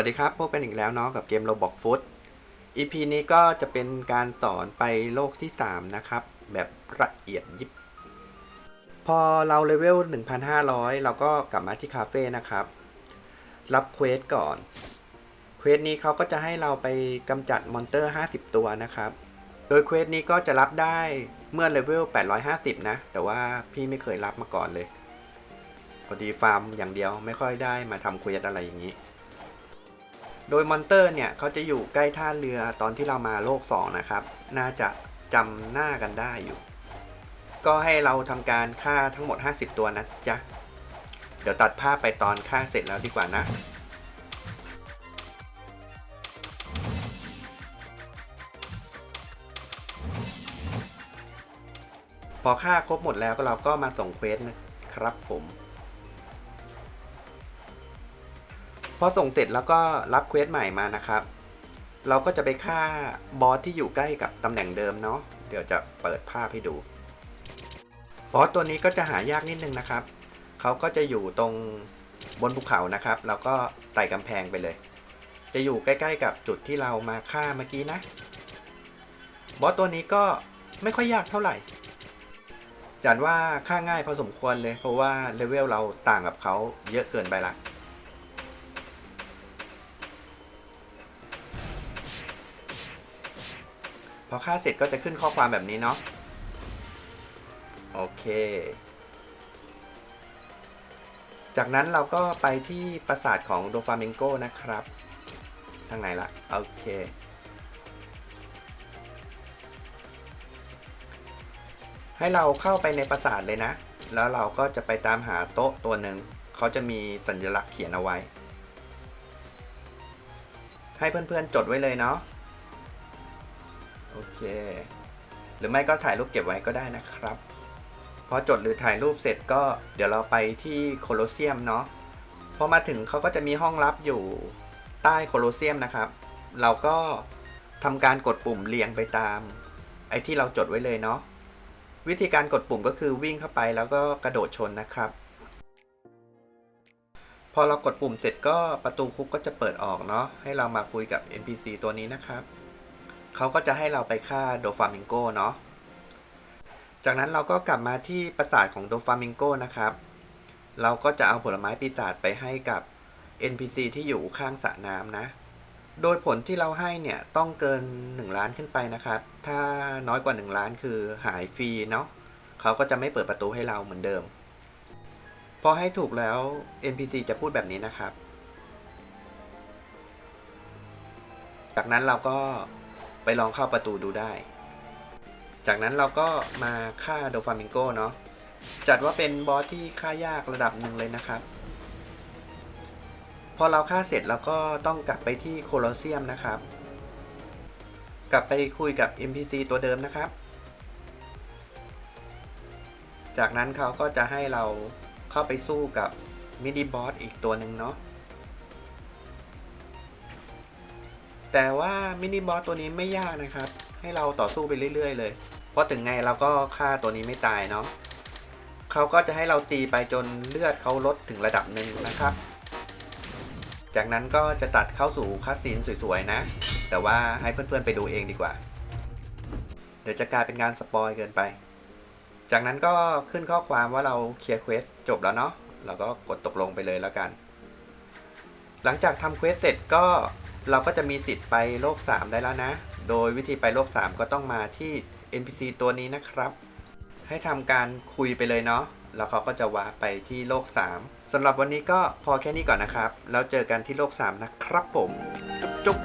วัสดีครับพบกันอีกแล้วเนาะกับเกม Roblox Food EP นี้ก็จะเป็นการสอนไปโลกที่ 3 นะครับ แบบละเอียดยิบ พอเราเลเวล 1,500 เราก็กลับมาที่คาเฟ่นะครับ รับเควสก่อน เควสนี้เขาก็จะให้เราไปกำจัดมอนเตอร์ 50 ตัวนะครับ โดยเควสนี้ก็จะรับได้เมื่อเลเวล 850 นะ แต่ว่าพี่ไม่เคยรับมาก่อนเลยพอดีฟาร์มอย่างเดียวไม่ค่อยได้มาทำเควสอะไรอย่างนี้ โดยมอนเตอร์เนี่ยเขาจะอยู่ใกล้ท่าเรือตอนที่เรามาโลก 2 นะครับ น่าจะจำหน้ากันได้อยู่ ก็ให้เราทำการฆ่าทั้งหมด 50 ตัวนะจ๊ะ เดี๋ยวตัดภาพไปตอนฆ่าเสร็จแล้วดีกว่านะพอฆ่าครบหมดแล้วก็เราก็มาส่งเควสนะครับผม พอส่งเสร็จแล้วก็รับเควสใหม่มานะครับ เราก็จะไปฆ่าบอสที่อยู่ใกล้กับตำแหน่งเดิมเนาะเดี๋ยวจะเปิดภาพให้ดูบอสตัวนี้ก็จะหายากนิดนึงนะครับ เขาก็จะอยู่ตรงบนภูเขานะครับแล้วก็ไต่กำแพงไปเลย จะอยู่ใกล้ๆกับจุดที่เรามาฆ่าเมื่อกี้นะ บอสตัวนี้ก็ไม่ค่อยยากเท่าไหร่ จันว่าฆ่าง่ายพอสมควรเลย เพราะว่าเลเวลเราต่างกับเขาเยอะเกินไปละ พอค่าเสร็จก็จะขึ้นข้อความแบบนี้เนาะโอเค จากนั้นเราก็ไปที่ปราสาทของโดฟาเมงโกนะครับ ทางไหนละโอเค ให้เราเข้าไปในปราสาทเลยนะ แล้วเราก็จะไปตามหาโต๊ะตัวหนึ่ง เขาจะมีสัญลักษณ์เขียนเอาไว้ ให้เพื่อนๆจดไว้เลยเนาะ โอเค หรือไม่ก็ถ่ายรูปเก็บไว้ก็ได้นะครับ พอจดหรือถ่ายรูปเสร็จก็เดี๋ยวเราไปที่โคลอเซียมเนาะพอมาถึงเขาก็จะมีห้องลับอยู่ใต้โคลอเซียมนะครับ เราก็ทำการกดปุ่มเรียงไปตาม ไอ้ที่เราจดไว้เลยเนาะวิธีการกดปุ่มก็คือวิ่งเข้าไปแล้วก็กระโดดชนนะครับ พอเรากดปุ่มเสร็จก็ประตูคุกก็จะเปิดออกเนาะให้เรามาคุยกับ NPC ตัวนี้นะครับ เขาก็จะให้เราไปฆ่าโดฟามิงโกเนาะ จากนั้นเราก็กลับมาที่ปราสาทของโดฟามิงโกนะครับ เราก็จะเอาผลไม้ปีศาจไปให้กับ NPC ที่อยู่ข้างสระน้ำนะ โดยผลที่เราให้เนี่ยต้องเกิน 1 ล้านขึ้นไปนะครับ ถ้าน้อยกว่า 1 ล้านคือหายฟรีเนาะเขาก็จะไม่เปิดประตูให้เราเหมือนเดิม พอให้ถูกแล้ว NPC จะพูดแบบนี้นะครับ จากนั้นเราก็ ไปลองเข้าประตูดูได้ จากนั้นเราก็มาฆ่าโดฟามิงโกเนาะ จัดว่าเป็นบอสที่ฆ่ายากระดับหนึ่งเลยนะครับ พอเราฆ่าเสร็จเราก็ต้องกลับไปที่โคลอเซียมนะครับ กลับไปคุยกับ NPC ตัวเดิมนะครับ จากนั้นเขาก็จะให้เราเข้าไปสู้กับมินิบอสอีกตัวหนึ่งเนาะ แต่ว่ามินิบอสตัวนี้ไม่ยากนะครับ ให้เราต่อสู้ไปเรื่อย ๆ เลย เพราะถึงไงเราก็ฆ่าตัวนี้ไม่ตายเนาะเขาก็จะให้เราตีไปจนเลือดเขาลดถึงระดับหนึ่งนะครับ จากนั้นก็จะตัดเข้าสู่คัสซีนสวยๆนะ แต่ว่าให้เพื่อนๆไปดูเองดีกว่า เดี๋ยวจะกลายเป็นการสปอยเกินไป จากนั้นก็ขึ้นข้อความว่าเราเคลียร์เควสจบแล้วเนาะเราก็กดตกลงไปเลยแล้วกัน หลังจากทำเควสเสร็จก็ เราก็จะมีสิทธิ์ไปโลก 3 ได้แล้วนะ โดยวิธีไปโลก 3 ก็ต้องมาที่ NPC ตัวนี้นะครับ ให้ทำการคุยไปเลยเนาะ แล้วเขาก็จะวาไปที่โลก 3 สำหรับวันนี้ก็พอแค่นี้ก่อนนะครับ แล้วเจอกันที่โลก 3 นะครับผม จุ๊บ